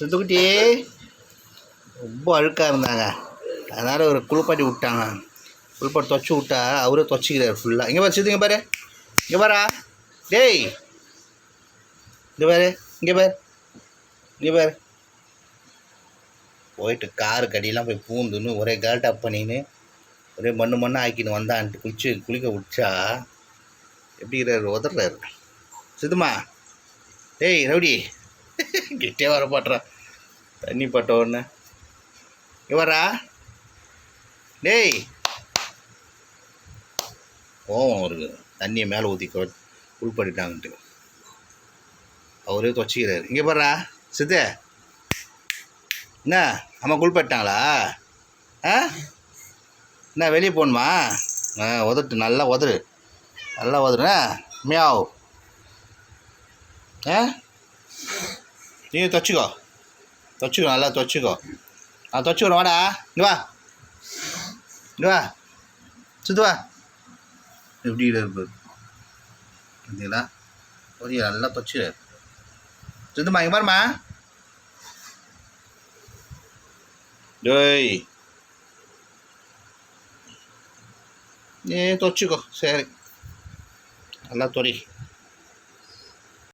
சித்துக்குட்டி ரொம்ப அழுக்காக இருந்தாங்க. அதனால் ஒரு குளிப்பாட்டி விட்டாங்க. குளிப்பாட்டி துவச்சி விட்டா அவரே துவச்சிக்கிறார் ஃபுல்லாக இங்கே பாரு சித்து இங்கே பாரு. இங்கே பாரா. டேய். இங்கே பாரு இங்கே பாரு. இங்கே பாரு. போயிட்டு காரு கடியெல்லாம் போய் பூந்துன்னு ஒரே கேல்டாப் பண்ணின்னு ஒரே மண்ணு மண்ணாக ஆக்கின்னு வந்தான்ட்டு குளிச்சு குளிக்க விட்டா எப்படிங்கிறாரு உதறாரு சித்துமா டேய் ரவுடி. கிட்டே வர பாட்டுறா தண்ணி பட்ட உடனே. இவரா டேய். கோவம் அவருக்கு தண்ணியை மேலே ஊற்றி புல் பண்ணிட்டாங்கன்ட்டு அவரே தொச்சிக்கிறாரு. இங்கே பாடுறா சித்தே. என்ன? அம்மா குளிப்பட்டாங்களா ஆ? என்ன வெளியே போகணுமா? ஆ உதட்டு. நல்லா உதறு. நல்லா உதறுனா மியாவ். ஆ? நீ தொச்சிக்கோ தொச்சிக்கோ நல்லா தொச்சிக்கோ ஆ தொச்சிக்கிறோம் வாடா இங்கே வா இங்கே வா சுத்து வா எப்படி இருப்பார் பார்த்தீங்களா ஒரு நல்லா தொச்சிடார் சுத்தமா இங்கே பாருமா டேய் ஏ தொச்சிக்கோ சரி நல்லா தொடி